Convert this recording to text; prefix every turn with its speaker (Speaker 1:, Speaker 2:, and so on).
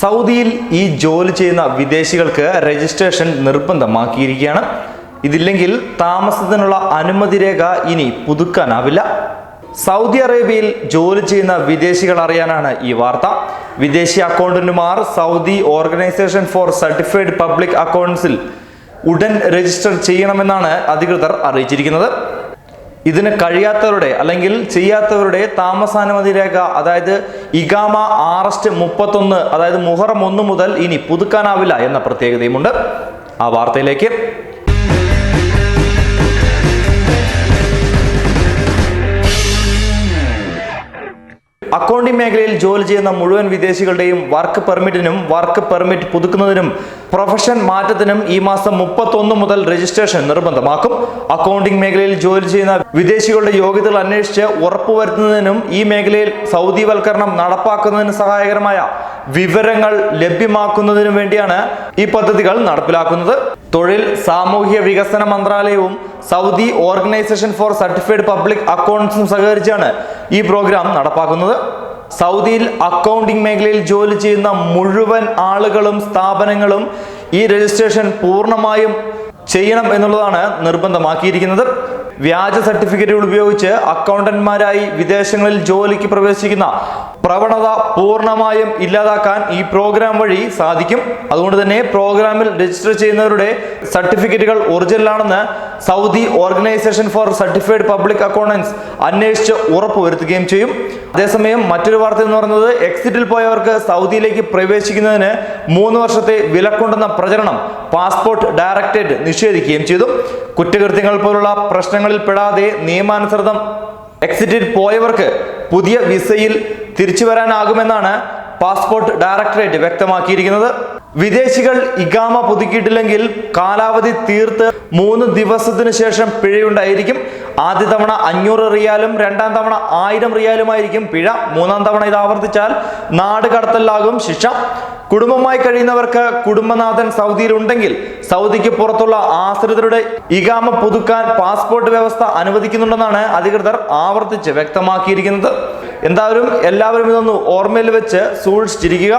Speaker 1: സൗദിയിൽ ഈ ജോലി ചെയ്യുന്ന വിദേശികൾക്ക് രജിസ്ട്രേഷൻ നിർബന്ധമാക്കിയിരിക്കുകയാണ്. ഇതില്ലെങ്കിൽ താമസത്തിനുള്ള അനുമതി രേഖ ഇനി പുതുക്കാനാവില്ല. സൗദി അറേബ്യയിൽ ജോലി ചെയ്യുന്ന വിദേശികൾ അറിയാനാണ് ഈ വാർത്ത. വിദേശി അക്കൗണ്ടന്റുമാർ Saudi organisation for certified public അക്കൗണ്ട്സിൽ ഉടൻ രജിസ്റ്റർ ചെയ്യണമെന്നാണ് അധികൃതർ അറിയിച്ചിരിക്കുന്നത്. ഇതിന് കഴിയാത്തവരുടെ അല്ലെങ്കിൽ ചെയ്യാത്തവരുടെ താമസാനുമതി രേഖ അതായത് ഇഗാമ ആറസ്റ്റ് മുപ്പത്തൊന്ന് അതായത് മുഹറം ഒന്ന് മുതൽ ഇനി പുതുക്കാനാവില്ല എന്ന പ്രത്യേകതയുമുണ്ട്. ആ വാർത്തയിലേക്ക്. അക്കൗണ്ടിംഗ് മേഖലയിൽ ജോലി ചെയ്യുന്ന മുഴുവൻ വിദേശികളുടെയും വർക്ക് പെർമിറ്റിനും വർക്ക് പെർമിറ്റ് പുതുക്കുന്നതിനും പ്രൊഫഷൻ മാറ്റത്തിനും ഈ മാസം മുപ്പത്തൊന്ന് മുതൽ രജിസ്ട്രേഷൻ നിർബന്ധമാക്കും. അക്കൗണ്ടിംഗ് മേഖലയിൽ ജോലി ചെയ്യുന്ന വിദേശികളുടെ യോഗ്യതകൾ അന്വേഷിച്ച് ഉറപ്പുവരുത്തുന്നതിനും ഈ മേഖലയിൽ സൗദിവൽക്കരണം നടപ്പാക്കുന്നതിന് സഹായകരമായ വിവരങ്ങൾ ലഭ്യമാക്കുന്നതിനു വേണ്ടിയാണ് ഈ പദ്ധതികൾ നടപ്പിലാക്കുന്നത്. തൊഴിൽ സാമൂഹ്യ വികസന മന്ത്രാലയവും Saudi organisation for certified public അക്കൗണ്ട്സും സഹകരിച്ചാണ് ഈ പ്രോഗ്രാം നടപ്പാക്കുന്നത്. സൗദിയിൽ അക്കൗണ്ടിംഗ് മേഖലയിൽ ജോലി ചെയ്യുന്ന മുഴുവൻ ആളുകളും സ്ഥാപനങ്ങളും ഈ രജിസ്ട്രേഷൻ പൂർണമായും ചെയ്യണം എന്നുള്ളതാണ് നിർബന്ധമാക്കിയിരിക്കുന്നത്. വ്യാജ സർട്ടിഫിക്കറ്റുകൾ ഉപയോഗിച്ച് അക്കൗണ്ടന്റ്മാരായി വിദേശങ്ങളിൽ ജോലിക്ക് പ്രവേശിക്കുന്ന പ്രവണത പൂർണമായും ഇല്ലാതാക്കാൻ ഈ പ്രോഗ്രാം വഴി സാധിക്കും. അതുകൊണ്ട് തന്നെ പ്രോഗ്രാമിൽ രജിസ്റ്റർ ചെയ്യുന്നവരുടെ സർട്ടിഫിക്കറ്റുകൾ ഒറിജിനലാണെന്ന് Saudi organisation for certified public accountants അന്വേഷിച്ച് ഉറപ്പുവരുത്തുകയും ചെയ്യും. അതേസമയം മറ്റൊരു വാർത്ത എന്ന് പറയുന്നത് എക്സിറ്റിൽ പോയവർക്ക് സൗദിയിലേക്ക് പ്രവേശിക്കുന്നതിന് മൂന്ന് വർഷത്തെ വിലക്കുണ്ടെന്ന പ്രചരണം പാസ്പോർട്ട് ഡയറക്ടറേറ്റ് നിഷേധിക്കുകയും ചെയ്തു. കുറ്റകൃത്യങ്ങൾ പോലുള്ള പ്രശ്നങ്ങളിൽ പെടാതെ നിയമാനുസൃതം എക്സിറ്റിൽ പോയവർക്ക് പുതിയ വിസയിൽ തിരിച്ചു വരാനാകുമെന്നാണ് പാസ്പോർട്ട് ഡയറക്ടറേറ്റ് വ്യക്തമാക്കിയിരിക്കുന്നത്. വിദേശികൾ ഇഗാമ പുതുക്കിയിട്ടില്ലെങ്കിൽ കാലാവധി തീർത്ത് മൂന്ന് ദിവസത്തിന് ശേഷം പിഴയുണ്ടായിരിക്കും. ആദ്യ തവണ അഞ്ഞൂറ് റിയാലും രണ്ടാം തവണ ആയിരം റിയാലുമായിരിക്കും പിഴ. മൂന്നാം തവണ ഇത് ആവർത്തിച്ചാൽ നാട് കടത്തലാകും ശിക്ഷ. കുടുംബമായി കഴിയുന്നവർക്ക് കുടുംബനാഥൻ സൗദിയിലുണ്ടെങ്കിൽ സൗദിക്ക് പുറത്തുള്ള ആശ്രിതരുടെ ഇഗാമ പുതുക്കാൻ പാസ്പോർട്ട് വ്യവസ്ഥ അനുവദിക്കുന്നുണ്ടെന്നാണ് അധികൃതർ ആവർത്തിച്ച് വ്യക്തമാക്കിയിരിക്കുന്നത്. എന്തായാലും എല്ലാവരും ഇതൊന്ന് ഓർമ്മയിൽ വെച്ച് സൂക്ഷിച്ചിരിക്കുക.